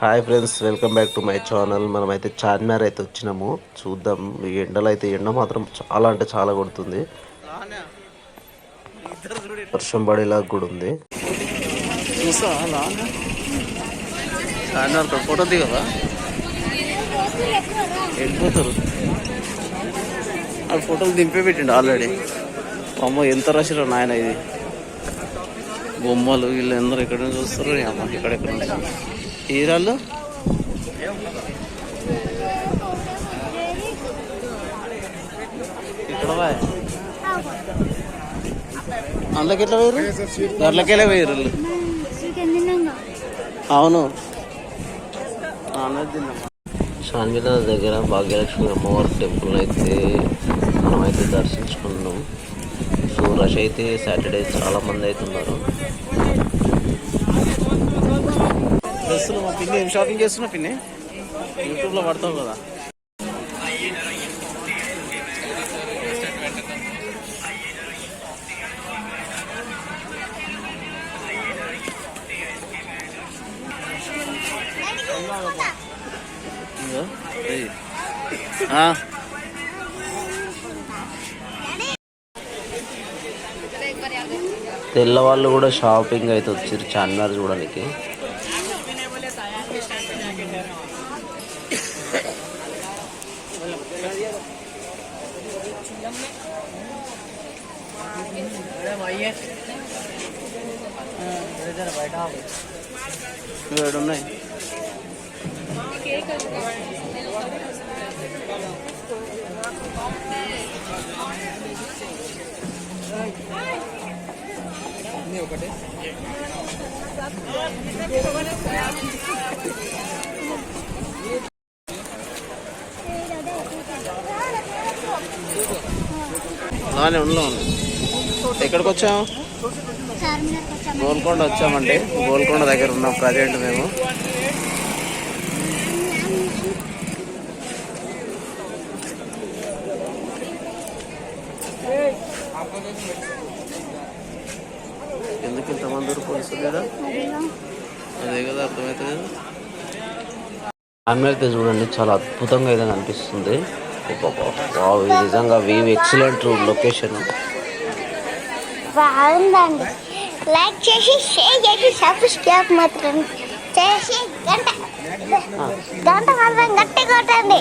Hi friends welcome back to my channel. మనమైతే చార్మినార్ అయితే వచ్చినాము. చూద్దాం ఈ ఎండలు అయితే ఎండ మాత్రం చాలా అంటే చాలా కొడుతుంది. వర్షం పడేలాగా కూడా ఉంది. చార్మినార్ ఫోటో దిగదా వెళ్ళిపోతారు ఆ ఫోటోలు దింపే పెట్టిండు ఆల్రెడీ. అమ్మ ఎంత రష్ నాయన ఇది. బొమ్మలు వీళ్ళందరూ ఇక్కడ ఎక్కడ నుంచి వస్తారు నీ అమ్మ నుంచి హీరాలు ఇక్కడ అందులోకి ఎట్లా పోయారు గర్లకెళ్ళే పోయారు అవును. అన్నది దగ్గర భాగ్యలక్ష్మి అమ్మవారి టెంపుల్ అయితే మనమైతే దర్శించుకున్నాం. సో రష్ అయితే సాటర్డే చాలా మంది అయితే ఉన్నారు డ్రెస్సులు మా పిన్ని ఏం షాపింగ్ చేస్తున్నా పిన్ని? యూట్యూబ్లో పడతావు కదా. ఆ, తెల్లవాళ్ళు కూడా షాపింగ్ అయితే వచ్చారు చార్మినార్ చూడడానికి ఉన్నాయి. ఏడు ఉన్నాయి అలానే ఉండలో ఎక్కడికి వచ్చాము గోల్కొండ వచ్చామండి. గోల్కొండ దగ్గర ఉన్నాం ప్రజెంట్ మేము. ఎందుకు ఇంతమంది పోలీసులు కదా అదే కదా అర్థమవుతుంది కదా చార్మినార్ అయితే చూడండి చాలా అద్భుతంగా అయితే ఇది నిజంగా వీవ్ ఎక్సలెంట్ లొకేషన్ బాగుందండి. లైక్ చేసి షేర్ చేసి సబ్స్క్రైబ్ మాత్రం చేసి గంట గంట మాత్రం గట్టి కొట్టండి.